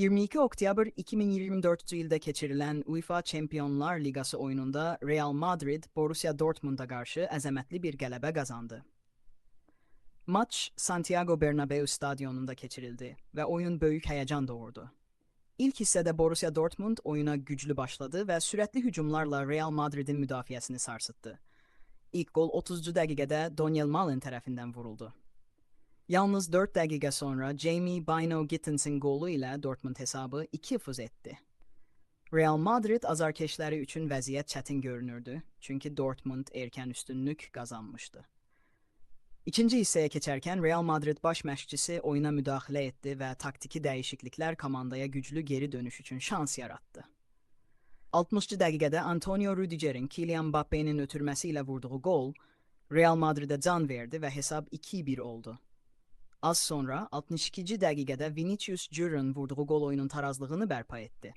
22 Oktyabr 2024 yılda geçirilen UEFA Şampiyonlar Ligası oyununda Real Madrid Borussia Dortmund'a karşı əzəmətli bir qələbə qazandı. Maç Santiago Bernabeu stadyumunda geçirildi ve oyun büyük heyecan doğurdu. İlk hissede Borussia Dortmund oyuna güçlü başladı ve süratli hücumlarla Real Madrid'in müdafiyesini sarsıttı. İlk gol 30. dakikada Daniel Malin tarafından vuruldu. Yalnız 4 dakika sonra Jamie Bino Gittens'in golü ile Dortmund hesabı 2-0 etti. Real Madrid azarkeşləri üçün vəziyyət çətin görünürdü, çünki Dortmund erkən üstünlük qazanmışdı. İkinci hissəyə keçərkən Real Madrid baş məşqçisi oyuna müdaxilə etdi və taktiki dəyişikliklər komandaya güclü geri dönüş üçün şans yaratdı. 60. dəqiqədə Antonio Rüdiger'in Kylian Mbappe'nin ötürməsi ilə vurduğu gol Real Madrid'e can verdi və hesab 2-1 oldu. Az sonra 62. dəqiqədə Vinicius Junior'ın vurduğu gol oyunun tarazlığını bərpa etdi.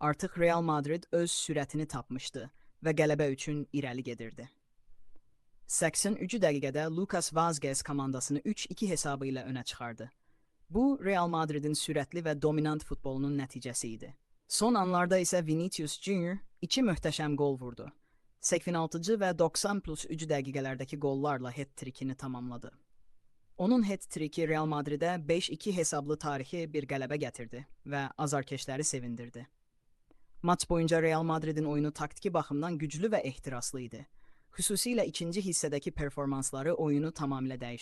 Artıq Real Madrid öz sürətini tapmışdı və qələbə üçün irəli gedirdi. 83 dəqiqədə Lucas Vazquez komandasını 3-2 hesabı ilə önə çıxardı. Bu Real Madridin sürətli və dominant futbolunun nəticəsi idi. Son anlarda isə Vinicius Junior iki möhtəşəm gol vurdu. 86 və 90 plus 3 dəqiqələrdəki gollarla hat-trickini tamamladı. Onun hat-tricki Real Madrid'e 5-2 hesablı tarihi bir qələbə gətirdi və azarkeşləri sevindirdi. Maç boyunca Real Madrid'in oyunu taktiki baxımdan güclü və ehtiraslı idi. Xüsusilə ikinci hissədəki performansları oyunu tamamilə dəyişdirdi.